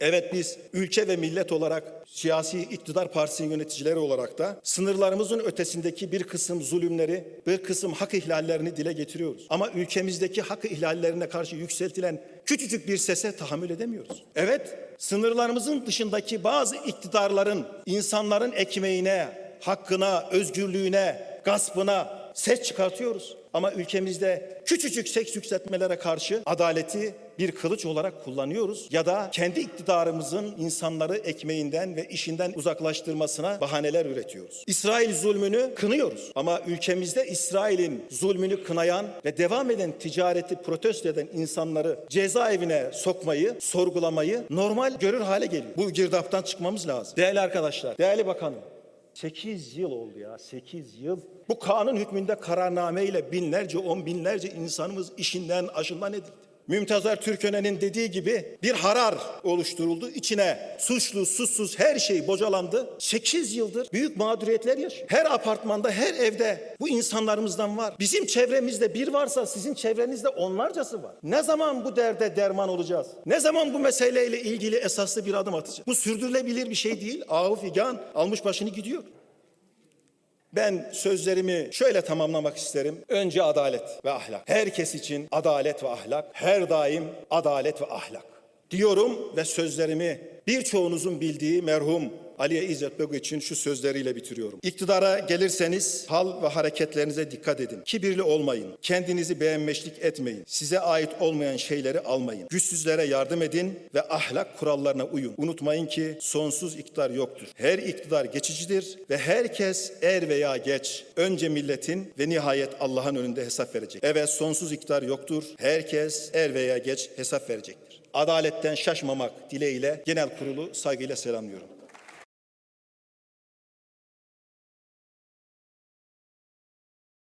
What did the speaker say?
Evet biz ülke ve millet olarak siyasi iktidar partisinin yöneticileri olarak da sınırlarımızın ötesindeki bir kısım zulümleri, bir kısım hak ihlallerini dile getiriyoruz. Ama ülkemizdeki hak ihlallerine karşı yükseltilen küçücük bir sese tahammül edemiyoruz. Evet, sınırlarımızın dışındaki bazı iktidarların insanların ekmeğine, hakkına, özgürlüğüne, gaspına ses çıkartıyoruz. Ama ülkemizde küçücük seks yükseltmelere karşı adaleti bir kılıç olarak kullanıyoruz ya da kendi iktidarımızın insanları ekmeğinden ve işinden uzaklaştırmasına bahaneler üretiyoruz. İsrail zulmünü kınıyoruz ama ülkemizde İsrail'in zulmünü kınayan ve devam eden ticareti protesto eden insanları cezaevine sokmayı, sorgulamayı normal görür hale geliyor. Bu girdaptan çıkmamız lazım. Değerli arkadaşlar, değerli bakanım, 8 yıl oldu ya 8 yıl. Bu kanun hükmünde kararnameyle binlerce on binlerce insanımız işinden aşından edildi. Mümtazar Türköne'nin dediği gibi bir harar oluşturuldu. İçine suçlu, suçsuz her şey bocalandı. 8 yıldır büyük mağduriyetler yaşıyor. Her apartmanda, her evde bu insanlarımızdan var. Bizim çevremizde bir varsa sizin çevrenizde onlarcası var. Ne zaman bu derde derman olacağız? Ne zaman bu meseleyle ilgili esaslı bir adım atacağız? Bu sürdürülebilir bir şey değil. Ahu figan almış başını gidiyor. Ben sözlerimi şöyle tamamlamak isterim. Önce adalet ve ahlak. Herkes için adalet ve ahlak. Her daim adalet ve ahlak. Diyorum ve sözlerimi birçoğunuzun bildiği merhum Aliye İzzet Begu için şu sözleriyle bitiriyorum. İktidara gelirseniz hal ve hareketlerinize dikkat edin. Kibirli olmayın. Kendinizi beğenmeşlik etmeyin. Size ait olmayan şeyleri almayın. Güçsüzlere yardım edin ve ahlak kurallarına uyun. Unutmayın ki sonsuz iktidar yoktur. Her iktidar geçicidir ve herkes er veya geç önce milletin ve nihayet Allah'ın önünde hesap verecek. Evet sonsuz iktidar yoktur. Herkes er veya geç hesap verecektir. Adaletten şaşmamak dileğiyle genel kurulu saygıyla selamlıyorum.